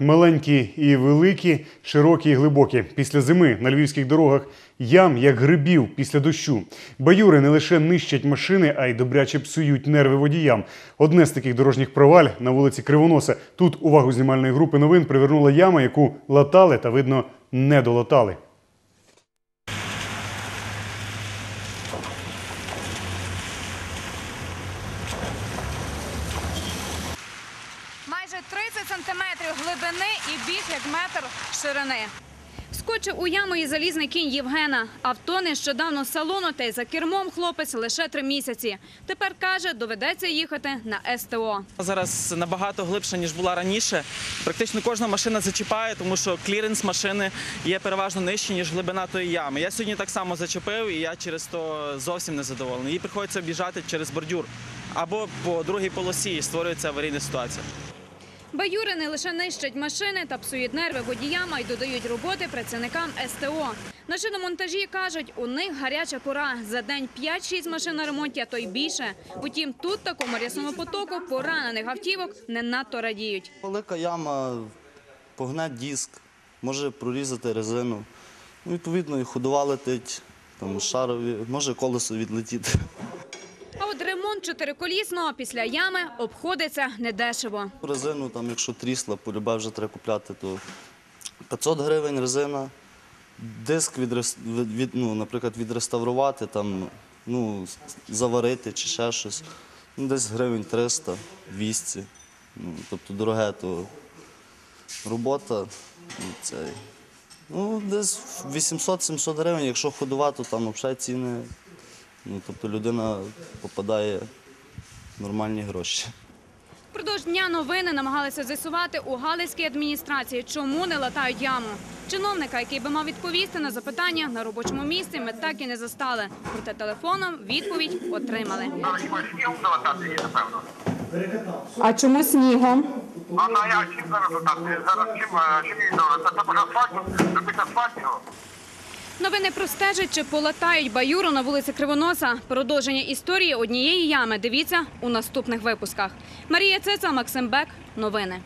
Маленькі і великі, широкі і глибокі. Після зими на львівських дорогах ям як грибів після дощу. Баюри не лише нищать машини, а й добряче псують нерви водіям. Одне з таких дорожніх проваль на вулиці Кривоноса. Тут увагу знімальної групи новин привернула яма, яку латали та видно не долатали. Майже 30 сантиметрів глибини і більш як метр ширини. Скочив у яму і залізний кінь Євгена. Авто нещодавно салону та й за кермом хлопець лише три місяці. Тепер каже, доведеться їхати на СТО. Зараз набагато глибше, ніж була раніше. Практично кожна машина зачіпає, тому що кліренс машини є переважно нижчий, ніж глибина тої ями. Я сьогодні так само зачепив, і я через то зовсім не задоволений. Їй приходиться об'їжджати через бордюр або по другій полосі і створюється аварійна ситуація. Баюри не лише нищать машини та псують нерви водіям, а й додають роботи працівникам СТО. На шиномонтажі кажуть, у них гаряча пора. За день 5-6 машин на ремонті, а то й більше. Утім, тут такому рясному потоку поранених автівок не надто радіють. Велика яма, погне диск, може прорізати резину. Ну, відповідно, і ходова летить, там шарові, може колесо відлетіти. Ремонт чотириколісного після ями обходиться недешево. Резину, там, якщо трісла, полюбе вже треба купляти, то 500 гривень резина. Диск, від, від, ну, наприклад, відреставрувати, там, ну, заварити чи ще щось. Ну, десь гривень 300, 200. Ну, тобто дороге, то робота. ну, Цей. Ну, десь 800-700 гривень, якщо ходова, то там взагалі ціни. Ну, тобто людина попадає в нормальні гроші. Впродовж дня новини намагалися з'ясувати у Галицькій адміністрації, чому не латають яму. Чиновника, який би мав відповісти на запитання на робочому місці, ми так і не застали. Проте телефоном відповідь отримали. А чому снігом? А на я чим зараз? Зараз чим, е, чим її залатати? Це може? Робити асфальт його? Новини простежать, чи полатають баюру на вулиці Кривоноса. Продовження історії однієї ями дивіться у наступних випусках. Марія Цеца, Максим Бек. Новини.